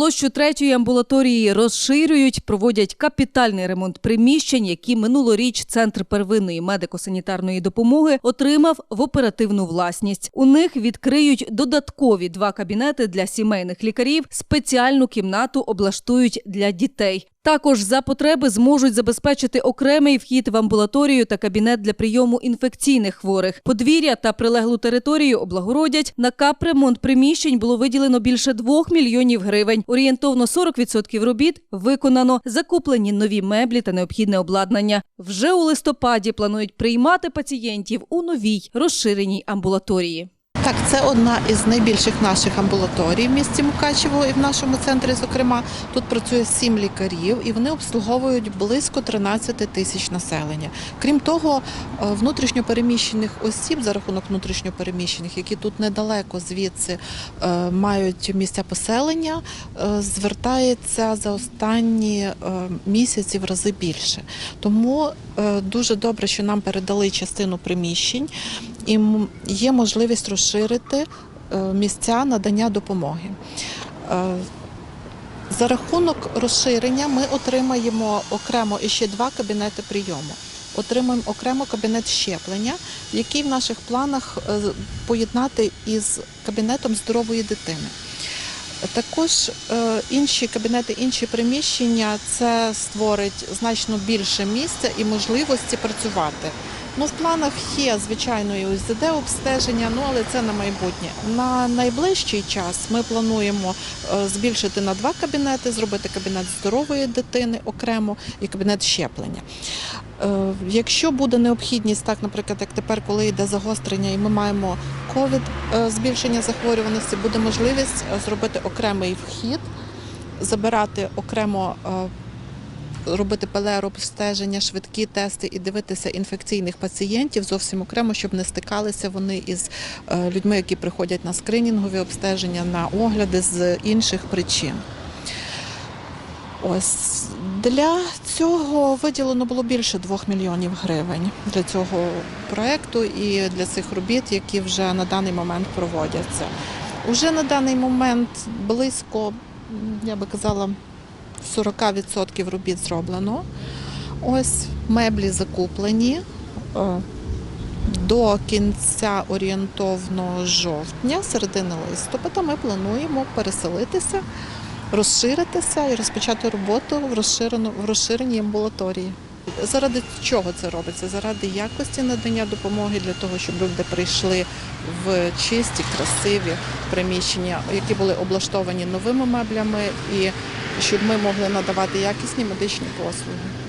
Площу третьої амбулаторії розширюють, проводять капітальний ремонт приміщень, які минулоріч центр первинної медико-санітарної допомоги отримав в оперативну власність. У них відкриють додаткові два кабінети для сімейних лікарів, спеціальну кімнату облаштують для дітей. Також за потреби зможуть забезпечити окремий вхід в амбулаторію та кабінет для прийому інфекційних хворих. Подвір'я та прилеглу територію облагородять. На капремонт приміщень було виділено більше 2 мільйонів гривень. Орієнтовно 40% робіт виконано. Закуплені нові меблі та необхідне обладнання. Вже у листопаді планують приймати пацієнтів у новій розширеній амбулаторії. Так, це одна із найбільших наших амбулаторій в місті Мукачево і в нашому центрі. Зокрема, тут працює сім лікарів, і вони обслуговують близько 13 тисяч населення. Крім того, е, внутрішньопереміщених осіб за рахунок внутрішньопереміщених, які тут недалеко звідси е, мають місця поселення, е, звертається за останні місяці в рази більше. Тому дуже добре, що нам передали частину приміщень і є можливість розширити е, місця надання допомоги. Е, За рахунок розширення ми отримаємо окремо іще два кабінети прийому. Отримаємо окремо кабінет щеплення, який в наших планах е, поєднати із кабінетом здорової дитини. Також інші кабінети, інші приміщення це створить значно більше місця і можливості працювати. Ну, в планах є звичайно і УЗД обстеження, ну але це на майбутнє. На найближчий час ми плануємо е, збільшити на два кабінети, зробити кабінет здорової дитини окремо і кабінет щеплення. Е, Якщо буде необхідність, так, наприклад, як тепер, коли йде загострення, і ми маємо ковід, е, збільшення захворюваності, буде можливість зробити окремий вхід, забирати окремо. Робити ПЛР обстеження, швидкі тести і дивитися інфекційних пацієнтів зовсім окремо, щоб не стикалися вони із е, людьми, які приходять на скринінгові обстеження, на огляди з інших причин. Ось для цього виділено було більше 2 мільйонів гривень для цього проекту і для цих робіт, які вже на даний момент проводяться. Уже на даний момент близько, я би казала, 40% робіт зроблено. Ось меблі закуплені. До кінця орієнтовно жовтня, середини листопада, ми плануємо переселитися, розширитися і розпочати роботу в розширеній амбулаторії. Заради чого це робиться? Заради якості надання допомоги для того, щоб люди прийшли в чисті, красиві приміщення, які були облаштовані новими меблями, і щоб ми могли надавати якісні медичні послуги.